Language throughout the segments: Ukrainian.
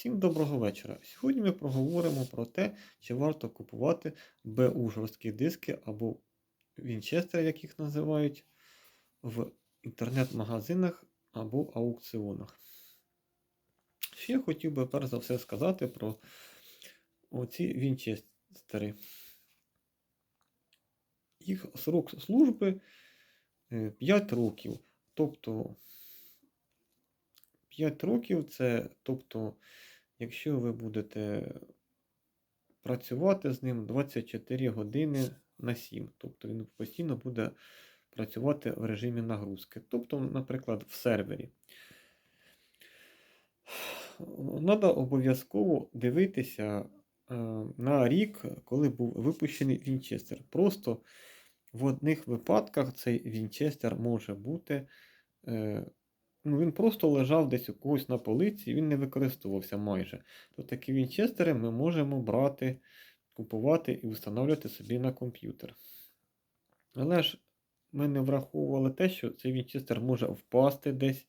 Всім доброго вечора. Сьогодні ми проговоримо про те, чи варто купувати БУ жорсткі диски або Вінчестер, як їх називають, в інтернет-магазинах або аукціонах. Ще я хотів би перш за все сказати про оці Вінчестери. Їх срок служби е, 5 років. Тобто 5 років це, тобто, якщо ви будете працювати з ним 24 години на 7, тобто він постійно буде працювати в режимі нагрузки. Тобто, наприклад, в сервері. Треба обов'язково дивитися е, на рік, коли був випущений Вінчестер. Просто в одних випадках цей Вінчестер може бути. Ну, він просто лежав десь у когось на полиці, він не використовувався майже. То такі вінчестери ми можемо брати, купувати і встановлювати собі на комп'ютер. Але ж ми не враховували те, що цей вінчестер може впасти десь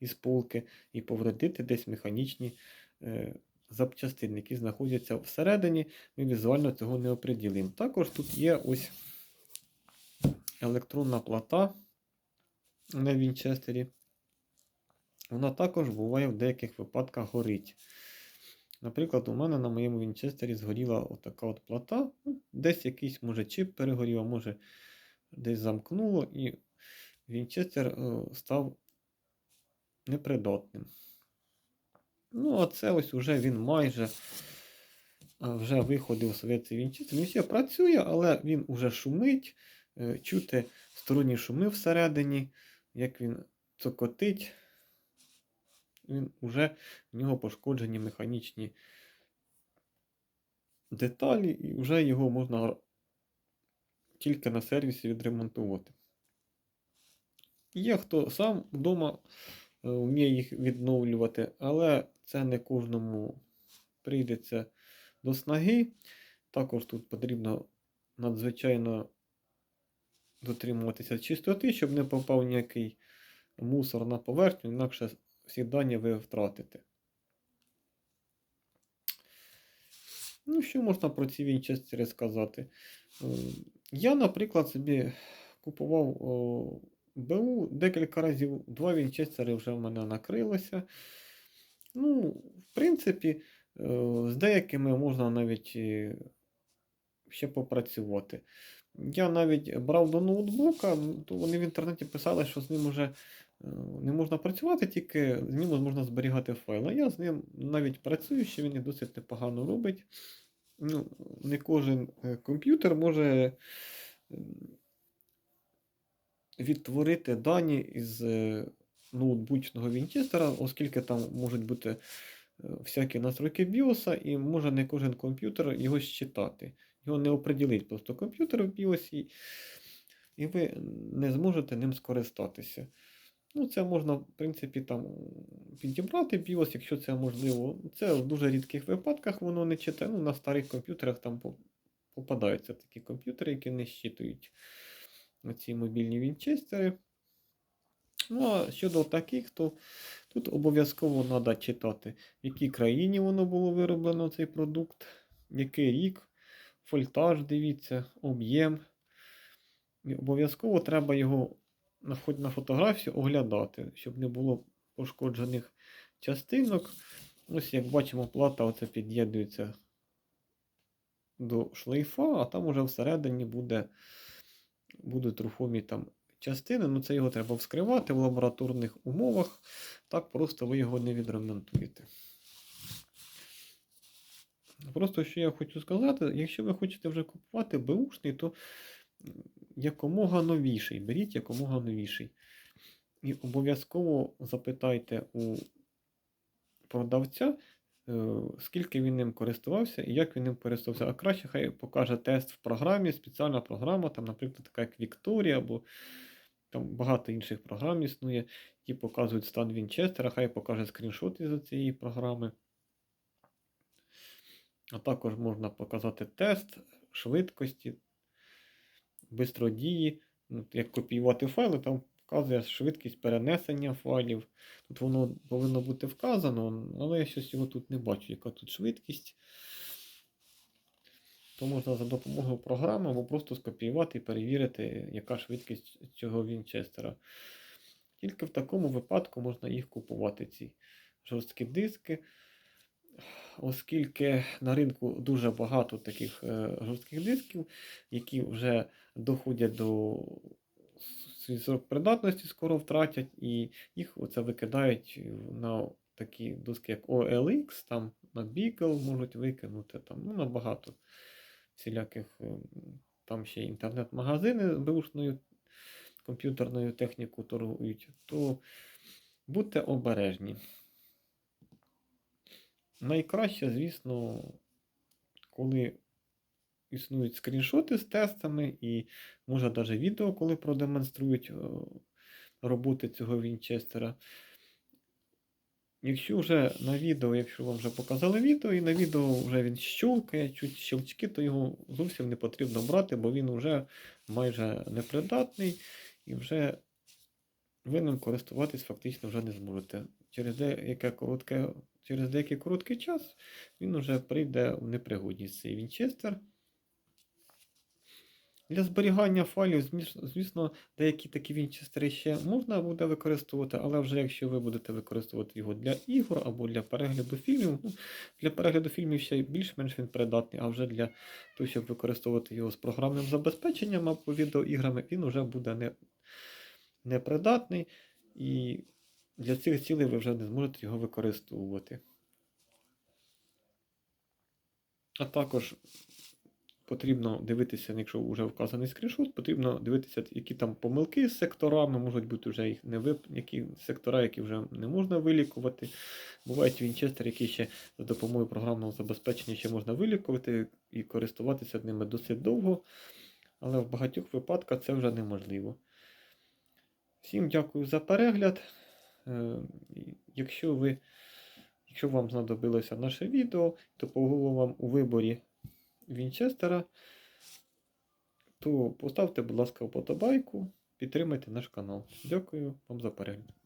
із полки і повредити десь механічні е, запчастини, які знаходяться всередині. Ми візуально цього не оприділимо. Також тут є ось електронна плата на вінчестері вона також буває в деяких випадках горить. Наприклад, у мене на моєму Вінчестері згоріла отака от плата. Ну, Десь якийсь, може, чип перегорів, а може десь замкнуло, і Вінчестер е, став непридатним. Ну, а це ось уже він майже е, вже виходив цей Вінчестер. Він ще працює, але він уже шумить. Е, Чути сторонні шуми всередині, як він цокотить він вже в нього пошкоджені механічні деталі, і вже його можна тільки на сервісі відремонтувати. Є хто сам вдома е, вміє їх відновлювати, але це не кожному прийдеться до снаги. Також тут потрібно надзвичайно дотримуватися чистоти, щоб не попав ніякий мусор на поверхню, інакше дані ви втратите. Ну, що можна про ці вінчестери сказати? Е, я, наприклад, собі купував БУ декілька разів, два вінчестери вже в мене накрилося. Ну, в принципі, е, з деякими можна навіть ще попрацювати. Я навіть брав до ноутбука, то вони в інтернеті писали, що з ним уже Е, не можна працювати, тільки з ним можна зберігати файли. Я з ним навіть працюю, що він і досить непогано робить. Ну, Не кожен е, комп'ютер може відтворити дані із е, ноутбучного Вінчестера, оскільки там можуть бути всякі настройки BIOS, і може не кожен комп'ютер його считати. Його не оприділить просто комп'ютер в BIOS, і ви не зможете ним скористатися. Ну, Це можна, в принципі, там підібрати BIOS, якщо це можливо. Це в дуже рідких випадках воно не читає. Ну, На старих комп'ютерах там попадаються такі комп'ютери, які не щитують ці мобільні вінчестери. Ну, а щодо таких, то тут обов'язково треба читати, в якій країні воно було вироблено цей продукт, який рік, фольтаж, дивіться, об'єм. Обов'язково треба його хоч на фотографію оглядати, щоб не було пошкоджених частинок. Ось, як бачимо, плата оце під'єднується до шлейфа, а там уже всередині буде, будуть рухомі там частини. Ну, це його треба вскривати в лабораторних умовах. Так просто ви його не відремонтуєте. Просто що я хочу сказати, якщо ви хочете вже купувати беушний, то якомога новіший. Беріть якомога новіший. І обов'язково запитайте у продавця, е, скільки він ним користувався і як він ним користувався. А краще хай покаже тест в програмі, спеціальна програма, там, наприклад, така як Вікторія, або там багато інших програм існує, які показують стан Вінчестера, хай покаже скріншот із цієї програми. А також можна показати тест швидкості бистродії, ну, як копіювати файли, там вказує швидкість перенесення файлів. Тут воно повинно бути вказано, але я щось його тут не бачу, яка тут швидкість. То можна за допомогою програми або просто скопіювати і перевірити, яка швидкість цього Вінчестера. Тільки в такому випадку можна їх купувати, ці жорсткі диски. Оскільки на ринку дуже багато таких е, жорстких дисків, які вже доходять до срок придатності, скоро втратять, і їх оце викидають на такі доски, як OLX, там на Beagle можуть викинути, там, ну, на багато всіляких, е, там ще інтернет-магазини з беушною комп'ютерною технікою торгують, то будьте обережні. Найкраще, звісно, коли існують скріншоти з тестами, і може навіть відео, коли продемонструють е, роботи цього Вінчестера. Якщо вже на відео, якщо вам вже показали відео, і на відео вже він щелкає, чуть щелчки, то його зовсім не потрібно брати, бо він вже майже непридатний і вже ви ним користуватись фактично вже не зможете. Через деяке коротке, через деякий короткий час він вже прийде в непригодність цей Вінчестер. Для зберігання файлів, звісно, деякі такі вінчестери ще можна буде використовувати, але вже якщо ви будете використовувати його для ігор або для перегляду фільмів, ну, для перегляду фільмів ще більш-менш він придатний, а вже для того, щоб використовувати його з програмним забезпеченням або відеоіграми, він вже буде не, непридатний, і для цих цілей ви вже не зможете його використовувати. А також потрібно дивитися, якщо вже вказаний скріншот, потрібно дивитися, які там помилки з секторами, можуть бути вже їх не вип... які сектора, які вже не можна вилікувати. Бувають вінчестери, які ще за допомогою програмного забезпечення ще можна вилікувати і користуватися ними досить довго, але в багатьох випадках це вже неможливо. Всім дякую за перегляд. Е, Якщо ви Якщо вам знадобилося наше відео, допомогло вам у виборі Вінчестера, то поставте, будь ласка, вподобайку, підтримайте наш канал. Дякую вам за перегляд.